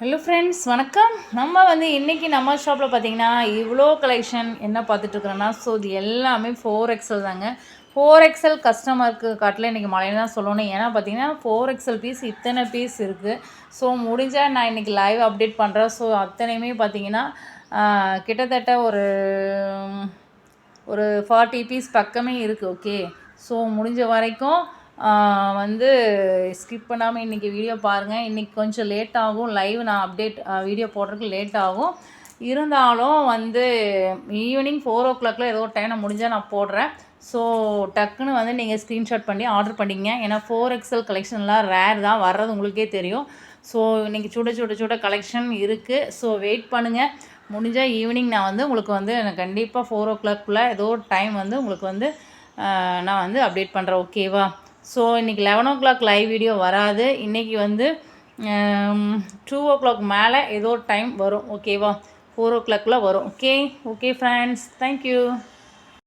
Hello friends வணக்கம். நம்ம வந்து இன்றைக்கி நம்ம ஷாப்பில் பார்த்தீங்கன்னா இவ்வளோ கலெக்ஷன் என்ன பார்த்துட்ருக்குறோன்னா ஸோ இது எல்லாமே ஃபோர் எக்ஸல் தாங்க. ஃபோர் எக்ஸல் கஸ்டமருக்கு காட்டில் இன்றைக்கி மழையில தான் சொல்லணும். ஏன்னா பார்த்தீங்கன்னா ஃபோர் எக்ஸல் பீஸ் இத்தனை பீஸ் இருக்குது ஸோ முடிஞ்சால் நான் இன்றைக்கி லைவ் அப்டேட் பண்ணுறேன் ஸோ அத்தனையுமே பார்த்தீங்கன்னா கிட்டத்தட்ட ஒரு ஒரு ஃபார்ட்டி பீஸ் பக்கமே இருக்குது ஓகே ஸோ முடிஞ்ச வரைக்கும் வந்து ஸ்கிப் பண்ணாமல் இன்றைக்கி வீடியோ பாருங்கள் இன்றைக்கி கொஞ்சம் லேட் ஆகும். லைவ் நான் அப்டேட் வீடியோ போடுறதுக்கு லேட் ஆகும். இருந்தாலும் வந்து ஈவினிங் ஃபோர் ஓ கிளாக்ல ஏதோ டைம் முடிஞ்சால் நான் போடுறேன். ஸோ டக்குன்னு வந்து நீங்கள் ஸ்க்ரீன்ஷாட் பண்ணி ஆர்டர் பண்ணிங்க ஏன்னா ஃபோர் எக்ஸல் கலெக்ஷன்லாம் ரேர் தான். வர்றது உங்களுக்கே தெரியும். ஸோ இன்றைக்கி சுட சுட சுட கலெக்ஷன் இருக்குது ஸோ வெயிட் பண்ணுங்கள் முடிஞ்சால் ஈவினிங் நான் வந்து உங்களுக்கு வந்து எனக்கு கண்டிப்பாக ஃபோர் ஓ கிளாக்குள்ளே ஏதோ டைம் வந்து உங்களுக்கு வந்து நான் வந்து அப்டேட் பண்ணுறேன் ஓகேவா ஸோ இன்றைக்கி eleven o'clock live video வராது. இன்றைக்கி வந்து டூ ஓ கிளாக் மேலே ஏதோ டைம் வரும். ஓகேவா ஃபோர் ஓ கிளாக்கில் வரும். Okay okay friends thank you